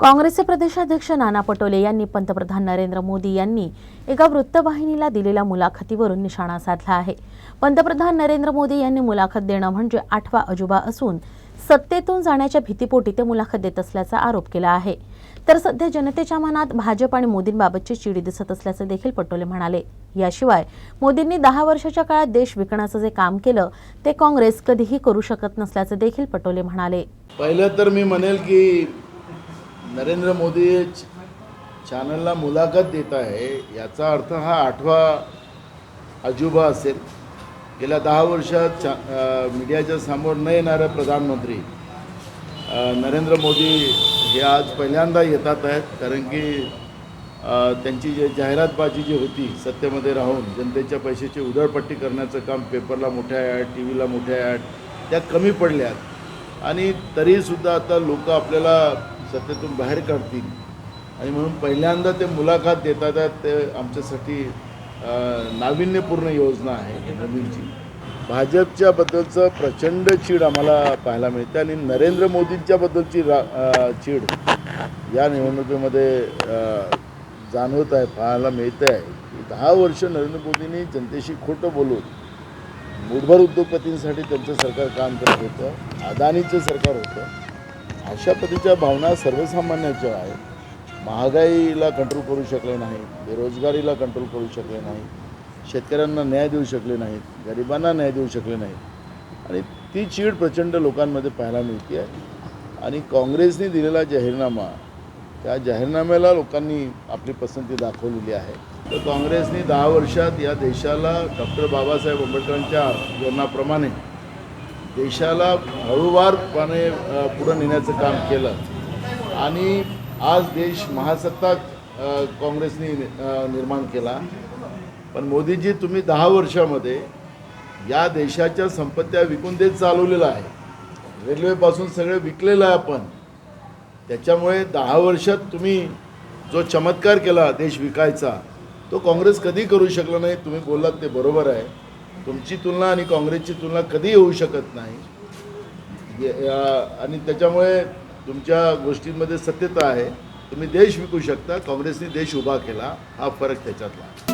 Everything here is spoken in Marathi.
काँग्रेसचे प्रदेशाध्यक्ष नाना पटोले यांनी पंतप्रधान नरेंद्र मोदी यांनी एका वृत्तवाहिनीला दिलेल्या मुलाखतीवरून निशाणा साधला आहे. पंतप्रधान नरेंद्र मोदी यांनी मुलाखत देणं म्हणजे आठवा अजुबा असून सत्तेतून जाण्याच्या भीतीपोटी ते मुलाखत देत असल्याचा आरोप केला आहे. तर सध्या जनतेच्या मनात भाजप आणि मोदींबाबतची चिडी दिसत असल्याचं देखील पटोले म्हणाले. याशिवाय मोदींनी दहा वर्षाच्या काळात देश विकण्याचं जे काम केलं ते काँग्रेस कधीही करू शकत नसल्याचं देखील पटोले म्हणाले. पहिलं तर मी म्हणेल की नरेंद्र मोदी च- चॅनलला मुलाखत देत आहे. याचा अर्थ हा आठवा अजुबा असेल. गेल्या दहा वर्षात चा मीडियाच्या समोर न येणारे प्रधानमंत्री नरेंद्र मोदी हे आज पहिल्यांदा येतात आहेत. कारण की त्यांची जे जाहिरातबाजी जी होती सत्तेमध्ये राहून जनतेच्या पैशाची उधळपट्टी करण्याचं काम पेपरला मोठ्या ॲड टी व्हीला मोठ्या ॲड त्या कमी पडल्यात. आणि तरीसुद्धा आता लोक आपल्याला सत्तेतून बाहेर काढतील. आणि म्हणून पहिल्यांदा ते मुलाखत देतात ते आमच्यासाठी नाविन्यपूर्ण योजना आहे मोदींची भाजपच्याबद्दलचं प्रचंड चीड आम्हाला पाहायला मिळते आणि नरेंद्र मोदींच्याबद्दलची रा चीड या निवडणुकीमध्ये जाणवत आहे पाहायला मिळते आहे. की दहा वर्ष नरेंद्र मोदींनी जनतेशी खोटं बोलून मुठभर उद्योगपतींसाठी त्यांचं सरकार काम करत होतं अदानीचं सरकार होतं. अशा पद्धतीच्या भावना सर्वसामान्याच्या आहेत. महागाईला कंट्रोल करू शकले नाही बेरोजगारीला कंट्रोल करू शकले नाही शेतकऱ्यांना न्याय देऊ शकले नाहीत गरिबांना न्याय देऊ शकले नाहीत. आणि ती चीड प्रचंड लोकांमध्ये पाहायला मिळते आहे. आणि काँग्रेसने दिलेला जाहीरनामा त्या जाहीरनाम्याला लोकांनी आपली पसंती दाखवलेली आहे. तर काँग्रेसने दहा वर्षात या देशाला डॉक्टर बाबासाहेब आंबेडकरांच्या धोरणाप्रमाणे देशाला हळूवारपणे पुढं नेण्याचं काम केलं. आणि आज देश महासत्ताक काँग्रेसने निर्माण केला. पण मोदीजी तुम्ही दहा वर्षामध्ये या देशाच्या संपत्त्या विकून देत चालवलेलं आहे. रेल्वेपासून सगळे विकलेलं आहे आपण. त्याच्यामुळे दहा वर्षात तुम्ही जो चमत्कार केला देश विकायचा तो काँग्रेस कधी करू शकला नाही तुम्ही बोललात ते बरोबर आहे. तुमची तुलना आणि काँग्रेसची तुलना कधी होऊ शकत नाही. आणि त्याच्यामुळे तुमच्या गोष्टींमध्ये सत्यता आहे. तुम्ही देश विकू शकता. काँग्रेसने देश उभा केला. हा फरक त्याच्यातला